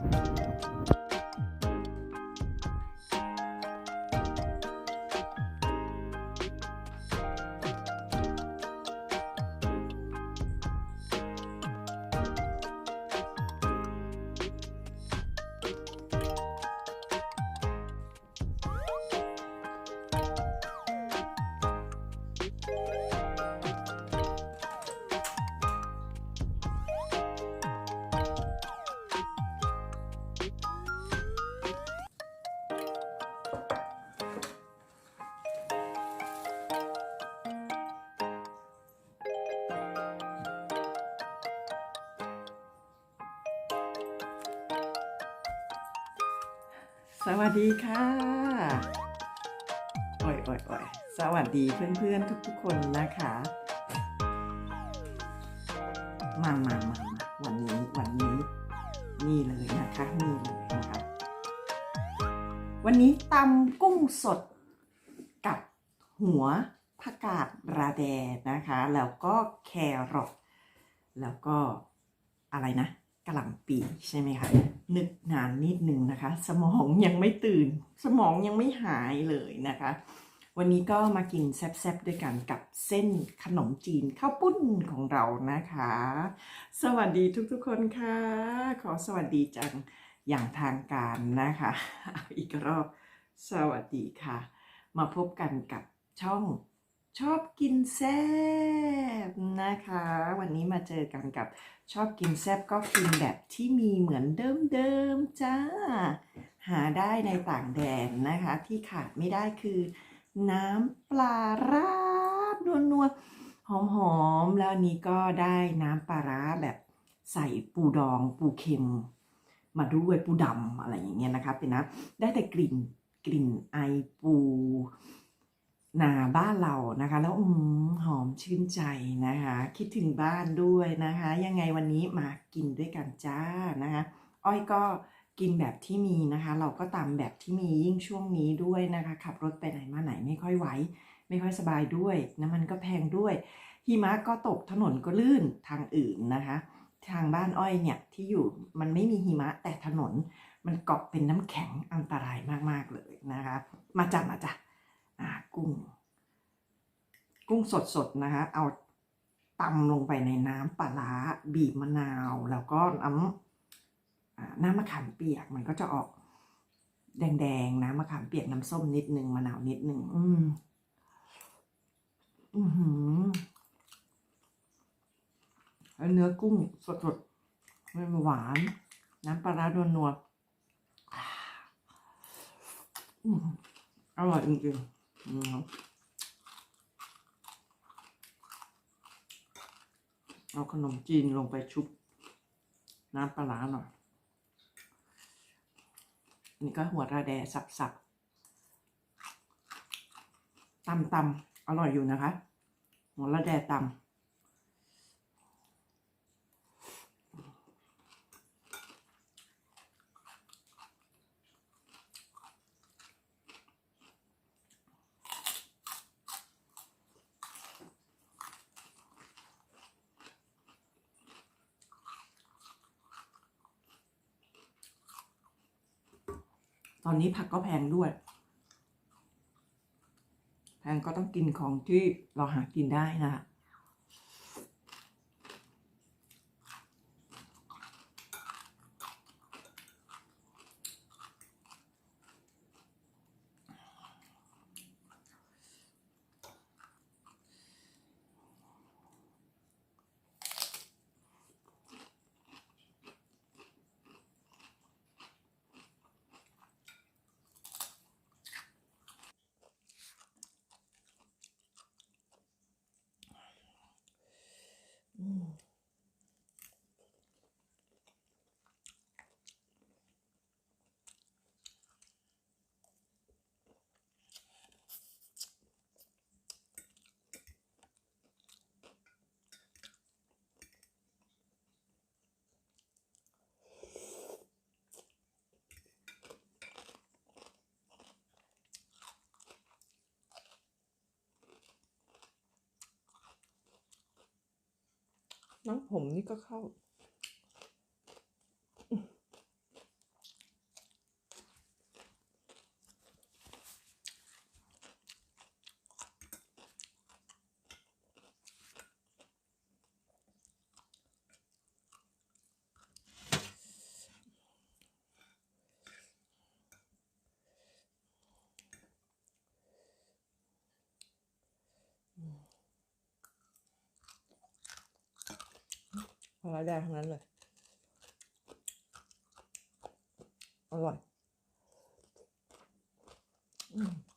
you สวัสดีค่ะโอ้ยโอ้ยโอ้ยสวัสดีเพื่อนๆทุกๆคนนะคะ มามามาวันนี้วันนี้ นี่เลยนะคะนี่เลยนะคะวันนี้ตำกุ้งสดกับหัวผักกาดราแดนะคะ แล้วก็แครอทแล้วก็อะไรนะ กะหล่ำปีใช่ไหมคะนึกนานนิดนึงนะคะ สมองยังไม่ตื่น สมองยังไม่หายเลยนะคะ วันนี้ก็มากินแซ่บๆด้วยกันกับเส้นขนมจีนข้าวปุ้นของเรานะคะ สวัสดีทุกๆคนค่ะ ขอสวัสดีจังอย่างทางการนะคะอาอีกรอบสวัสดีค่ะ มาพบกันกับช่องชอบกินแซ่บนะคะ วันนี้มาเจอกันกับ ชอบกินแซ่บก็กินแบบที่มีเหมือนเดิมๆจ้า หาได้ในต่างแดนนะคะ ที่ขาดไม่ได้คือ น้ำปลาร้านัวๆหอมๆ แล้วนนี้ก็ได้น้ำปลาร้าแบบใส่ปูดองปูเค็ม มาด้วยปูดำอะไรอย่างเงี้ยนะคะเป็นนะได้แต่กลิ่นกลิ่นไอปู นาบ้านเรานะคะ แล้วอืมหอมชื่นใจนะคะ คิดถึงบ้านด้วยนะคะ ยังไงวันนี้มากินด้วยกันจ้านะคะ อ้อยก็กินแบบที่มีนะคะ เราก็ตามแบบที่มียิ่งช่วงนี้ด้วยนะคะ ขับรถไปไหนมาไหนไม่ค่อยไหวไม่ค่อยสบายด้วยน้ำมันก็แพงด้วยหิมะก็ตกถนนก็ลื่นทางอื่นนะคะ ทางบ้านอ้อยเนี่ยที่อยู่มันไม่มีหิมะแต่ถนน มันเกาะเป็นน้ำแข็งอันตรายมากๆเลยนะคะ มาจับมาจ้ะ อ่ากุ้ง กุ้งสดๆนะคะเอาตำลงไปในน้ำปลาร้าบีบมะนาว แล้วก็น้ำอ่าน้ำมะขามเปียกมันก็จะออกแดงๆน้ำมะขามเปียกน้ำส้มนิดนึงมะนาวนิดนึงอืมอือหือเนื้อกุ้งสดๆมันหวาน น้ำปลาร้านัวๆอร่อยจริงๆ เอาขนมจีนลงไปชุบ น้ำปลาร้าหน่อย นี่ก็หัวระแดสับๆตำตำๆอร่อยอยู่นะคะ หัวระแดตำ อนนี้ผักก็แพงด้วย แพงก็ต้องกินของที่เราหากินได้นะคะ น้องผมนี่ก็เข้า พอได้ทั้งนั้นเลย อร่อย อืม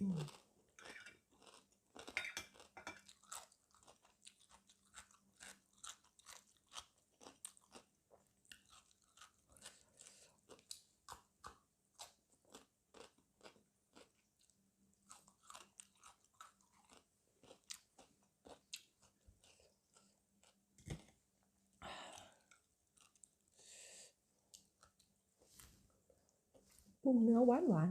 นื้อหวานหวานมัน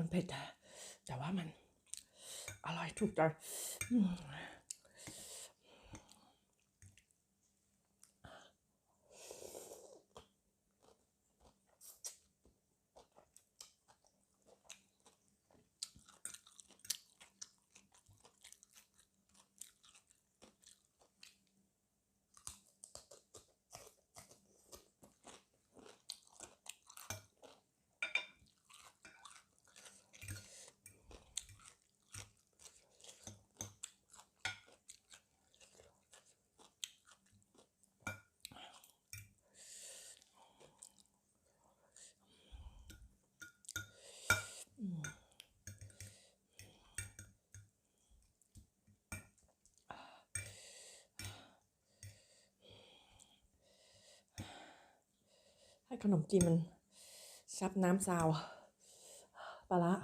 มันเผ็ดแต่ว่ามันอร่อยถูกใจ ให้ขนมจีนมันซับน้ำซาวปลาละ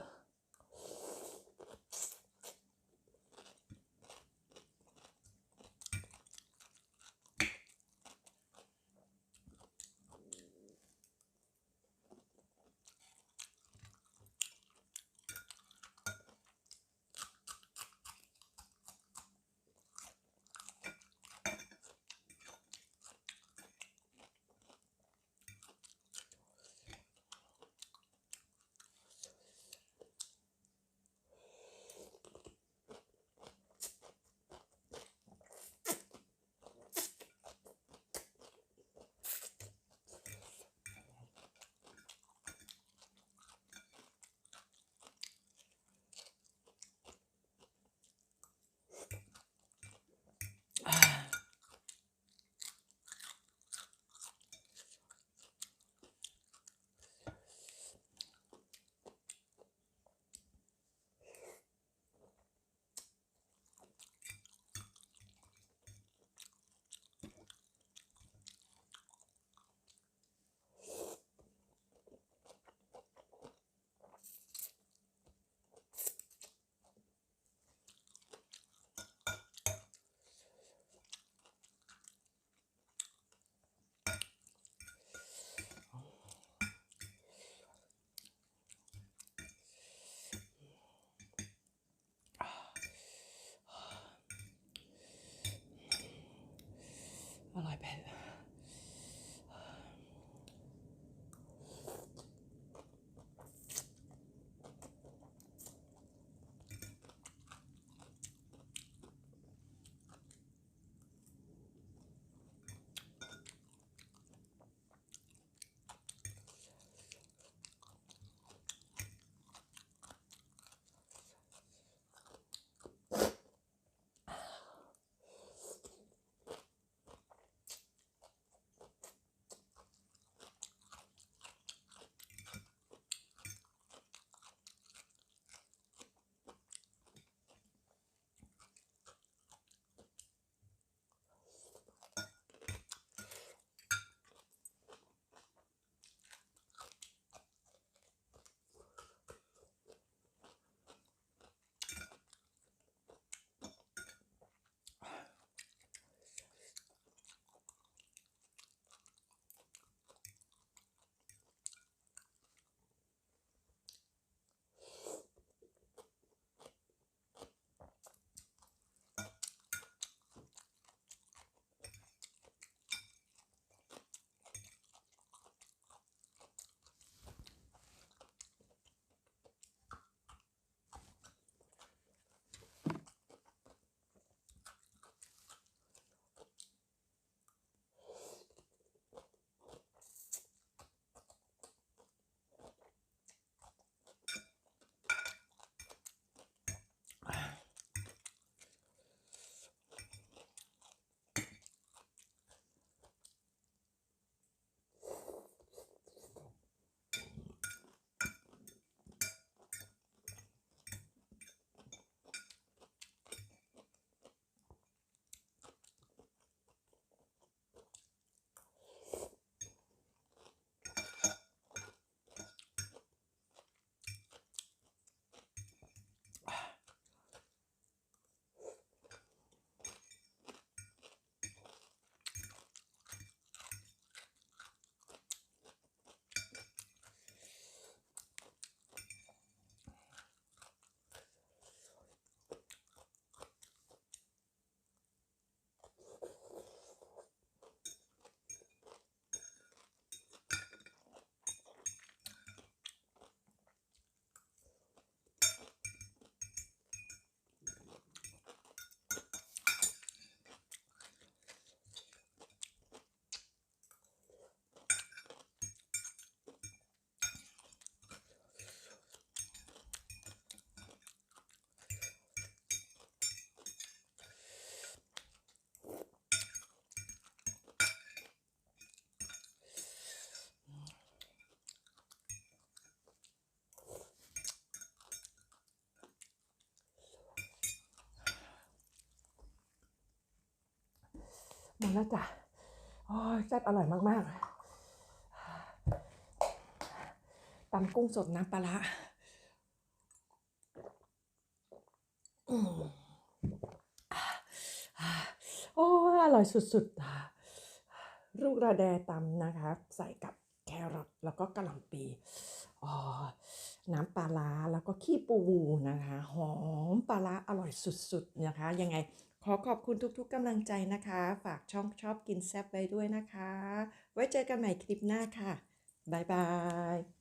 มาแล้วจ้ะโอ้ยแซ่บอร่อยมากๆตำกุ้งสดน้ำปลาร้าอืมโอ้อร่อยสุดๆลูกระแดตำนะคะใส่กับแครอทแล้วก็กระหล่ำปีอ๋อน้ำปลาแล้วก็ขี้ปูนะคะหอมปลาร้าอร่อยสุดๆนะคะ ยังไง ขอขอบคุณทุกๆกำลังใจนะคะ ฝากช่องชอบกินแซ่บไว้ด้วยนะคะ ไว้เจอกันใหม่คลิปหน้าค่ะ บ๊ายบาย